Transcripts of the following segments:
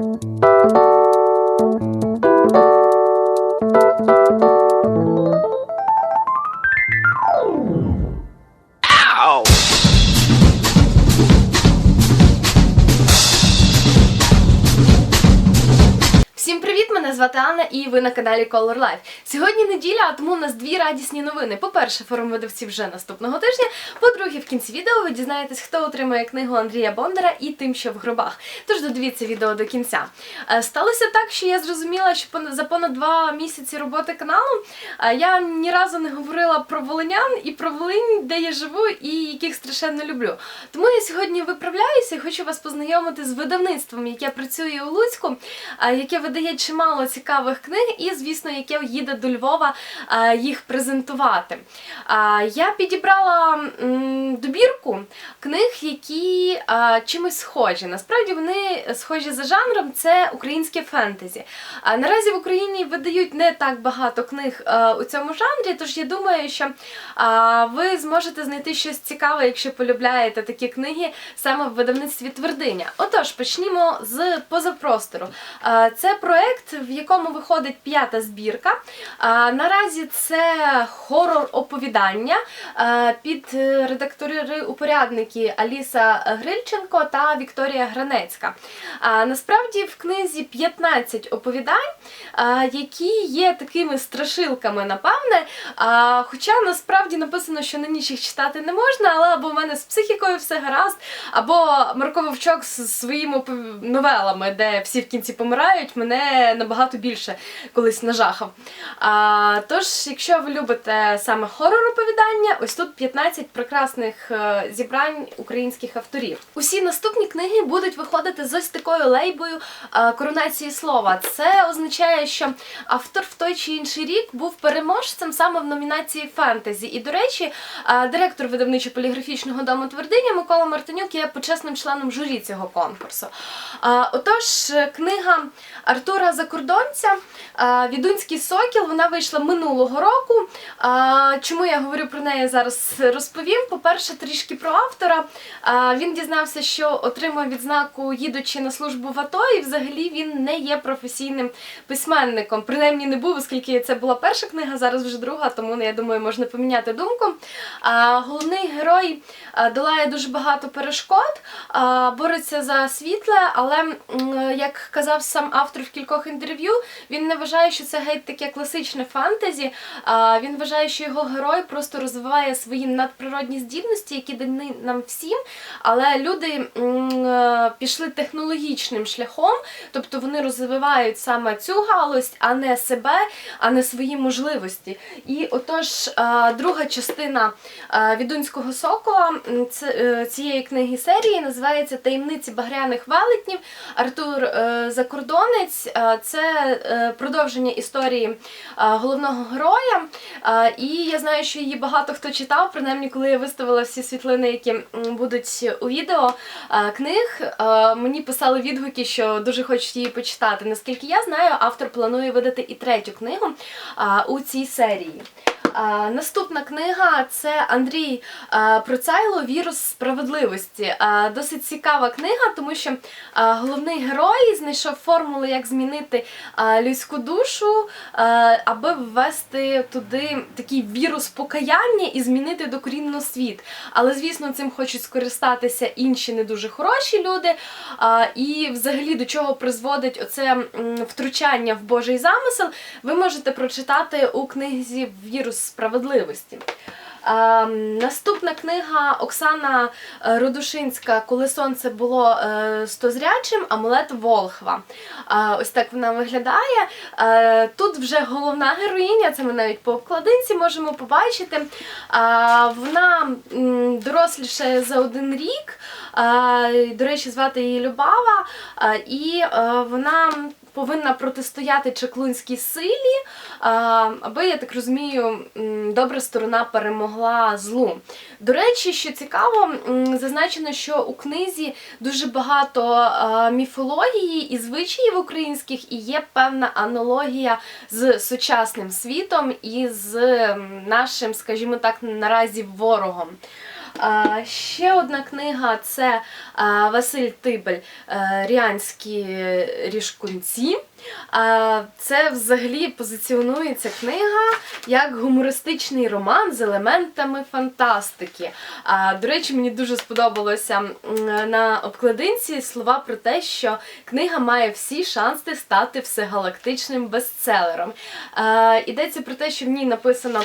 Всім звати Анна і ви на каналі Color Life. Сьогодні неділя, а тому у нас дві радісні новини. По-перше, форум видавців вже наступного тижня. По-друге, в кінці відео ви дізнаєтесь, хто отримає книгу Андрія Бондара і тим, що в гробах. Тож додивіться відео до кінця. Е, Сталося так, що я зрозуміла, що за понад два місяці роботи каналу е, я ні разу не говорила про волинян і про Волинь, де я живу і яких страшенно люблю. Тому я сьогодні виправляюся і хочу вас познайомити з видавництвом, яке працює у Луцьку, яке видає чимало цікавих книг, і, звісно, яке їде до Львова їх презентувати. Я підібрала добірку книг, які чимось схожі. Насправді вони схожі за жанром, це українське фентезі. Наразі в Україні видають не так багато книг е, у цьому жанрі, тож я думаю, що ви зможете знайти щось цікаве, якщо полюбляєте такі книги саме в видавництві Твердиня. Отож, почнімо з позапростору. Це проект, в якому виходить п'ята збірка. Наразі це хорор оповідання під е, редактори упорядники Аліса Грильченко та Вікторія Гранецька. Насправді в книзі 15 оповідань, які є такими страшилками, напевне. Хоча насправді написано, що на ніч їх читати не можна, але або в мене з психікою все гаразд, або Марко Вовчок з своїми новелами, де всі в кінці помирають, мене набагато більше колись нажахав. А, тож, якщо ви любите саме хорор оповідання, ось тут 15 прекрасних е, зібрань українських авторів. Усі наступні книги будуть виходити з ось такою лейбою е, коронації слова. Це означає, що автор в той чи інший рік був переможцем саме в номінації фентезі. І, до речі, е, директор видавничо-поліграфічного дому Твердиня Микола Мартинюк є почесним членом журі цього конкурсу. Отож, книга Артура Закордонця е, Відунський сокіл вона вийшла минулого року. Чому я говорю про неї зараз розповім? По-перше, трішки про автора. Він дізнався, що отримав відзнаку, їдучи на службу в АТО, і взагалі він не є професійним письменником. Принаймні не був, оскільки це була перша книга, зараз вже друга, тому я думаю, можна поміняти думку. Головний герой долає дуже багато перешкод, бореться за світле, але як казав сам автор в кількох інтерв'ю, він не вважає, що це геть таке класичне фантазі. А, Він вважає, що його герой просто розвиває свої надприродні здібності, які дані нам всім. Але люди е, пішли технологічним шляхом, тобто вони розвивають саме цю галузь, а не себе, а не свої можливості. І отож, е, друга частина е, Відунського сокола це, цієї книги серії називається Таємниці багряних велетнів. Артур Закордонець. Е, Е, продовження історії е, головного героя. Е, І я знаю, що її багато хто читав, принаймні, коли я виставила всі світлини, які будуть у відео книг, мені писали відгуки, що дуже хочуть її почитати. Наскільки я знаю, автор планує видати і третю книгу у цій серії. Наступна книга це Андрій Процайло Вірус справедливості. Досить цікава книга, тому що головний герой знайшов формули, як змінити людську душу, аби ввести туди такий вірус покаяння і змінити докорінно світ. Але, звісно, цим хочуть скористатися інші не дуже хороші люди. І взагалі до чого призводить оце втручання в Божий замисел, ви можете прочитати у книзі Вірус справедливості. А, наступна книга Оксана е, Родушинська Коли сонце було е, стозрячим, амулет Волхва. Ось так вона виглядає. Е, тут вже головна героїня, це ми навіть по обкладинці можемо побачити. Вона доросліше за один рік. До речі, звати її Любава, і вона повинна протистояти чаклунській силі, аби, я так розумію, добра сторона перемогла злу. До речі, що цікаво, зазначено, що у книзі дуже багато міфології і звичаїв українських, і є певна аналогія з сучасним світом і з нашим, скажімо так, наразі ворогом. Ще одна книга це Василь Тибель Ріанські ріжкунці. Це взагалі позиціонується книга як гумористичний роман з елементами фантастики. До речі, мені дуже сподобалося на обкладинці слова про те, що книга має всі шанси стати всегалактичним бестселером. Йдеться про те, що в ній написано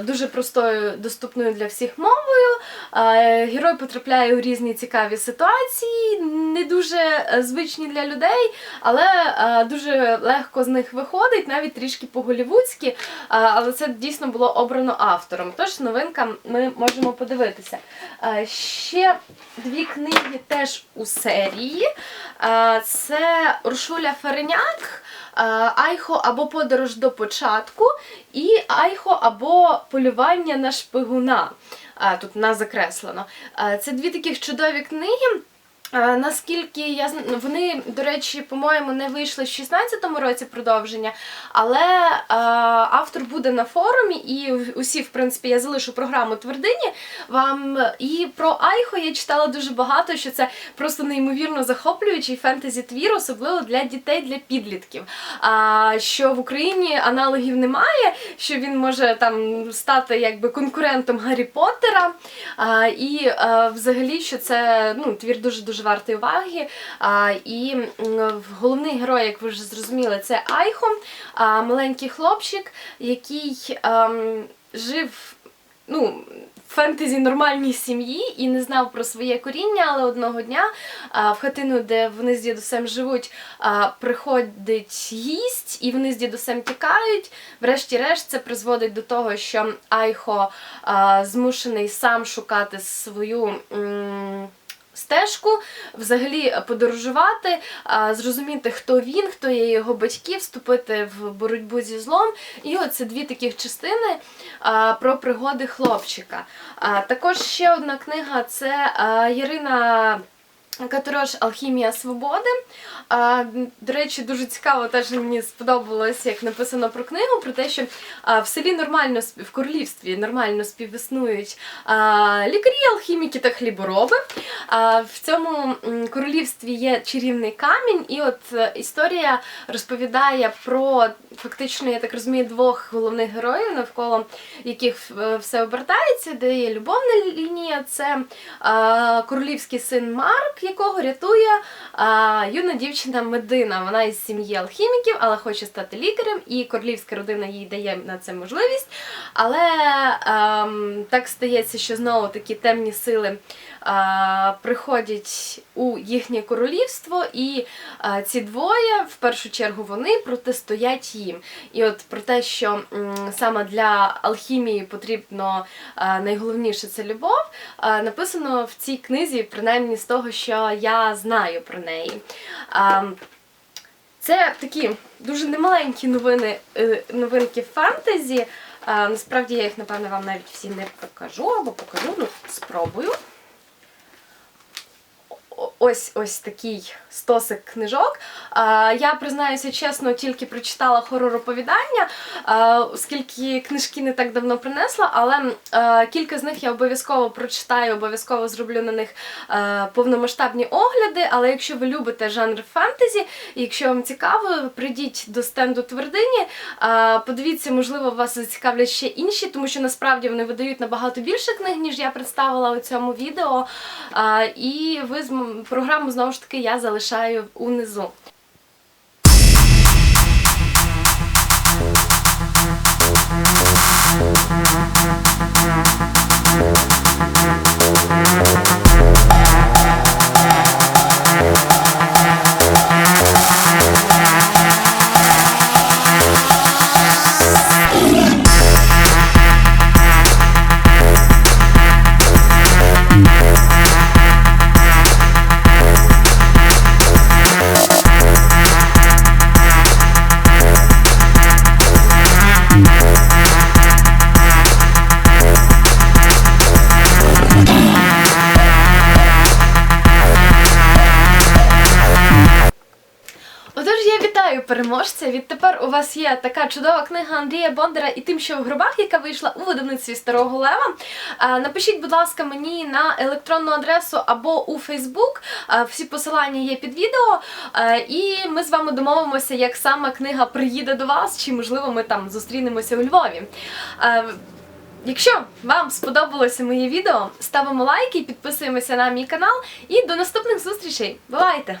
дуже простою, доступною для всіх мовою. Герой потрапляє у різні цікаві ситуації, не дуже звичні для людей, але дуже легко з них виходить, навіть трішки по-голівудськи, але це дійсно було обрано автором. Тож новинка ми можемо подивитися. Ще дві книги теж у серії. Це Уршуля Фареняк. Айхо або подорож до початку, і Айхо або полювання на шпигуна. Тут нас закреслено. Це дві таких чудові книги. Наскільки я ну, вони, до речі, по-моєму, не вийшли в 16-му році продовження, але а, автор буде на форумі, і усі, в принципі, я залишу програму твердині вам. І про Айхо я читала дуже багато, що це просто неймовірно захоплюючий фентезі-твір, особливо для дітей, для підлітків. А, Що в Україні аналогів немає, що він може там стати якби конкурентом Гаррі Поттера. А, І а, взагалі, що це ну, твір дуже дуже дуже вартий уваги. І головний герой, як ви вже зрозуміли, це Айхо, маленький хлопчик, який ем, жив. ну, Фентезі нормальній сім'ї і не знав про своє коріння, але одного дня а, в хатину, де вони з дідусем живуть, а, приходить гість, і вони з дідусем тікають. Врешті-решт, це призводить до того, що Айхо а, змушений сам шукати свою. М стежку, взагалі подорожувати, зрозуміти, хто він, хто є його батьки, вступити в боротьбу зі злом. І оце дві таких частини про пригоди хлопчика. Також ще одна книга це Ярина. Каторож Алхімія свободи. До речі, дуже цікаво, теж мені сподобалось, як написано про книгу, про те, що в селі нормально в королівстві нормально співіснують лікарі, алхіміки та хлібороби. В цьому королівстві є чарівний камінь, і от е, історія розповідає про фактично, я так розумію, двох головних героїв, навколо яких е, все обертається, де є любовна лінія. Це а, королівський син Марк якого рятує а, юна дівчина Медина. Вона із сім'ї алхіміків, але хоче стати лікарем, і королівська родина їй дає на це можливість. Але а, ем, так стається, що знову такі темні сили приходять у їхнє королівство, і ці двоє, в першу чергу, вони протистоять їм. І от про те, що саме для алхімії потрібно найголовніше це любов, написано в цій книзі, принаймні з того, що я знаю про неї. Це такі дуже немаленькі новини, е, новинки фентезі. Насправді я їх, напевно, вам навіть всі не покажу або покажу, ну, спробую ось ось такий стосик книжок. Я признаюся чесно, тільки прочитала хорор-оповідання, оскільки книжки не так давно принесла, але кілька з них я обов'язково прочитаю, обов'язково зроблю на них повномасштабні огляди. Але якщо ви любите жанр фентезі, якщо вам цікаво, прийдіть до стенду твердині, подивіться, можливо, вас зацікавлять ще інші, тому що насправді вони видають набагато більше книг, ніж я представила у цьому відео. І ви Програму знову ж таки я залишаю унизу. Переможця! Відтепер у вас є така чудова книга Андрія Бондара і тим, що в гробах, яка вийшла у видавництві Старого Лева. Напишіть, будь ласка, мені на електронну адресу або у Фейсбук. Всі посилання є під відео. І ми з вами домовимося, як саме книга приїде до вас, чи можливо ми там зустрінемося у Львові. Якщо вам сподобалося моє відео, ставимо лайки, підписуємося на мій канал і до наступних зустрічей. Бувайте!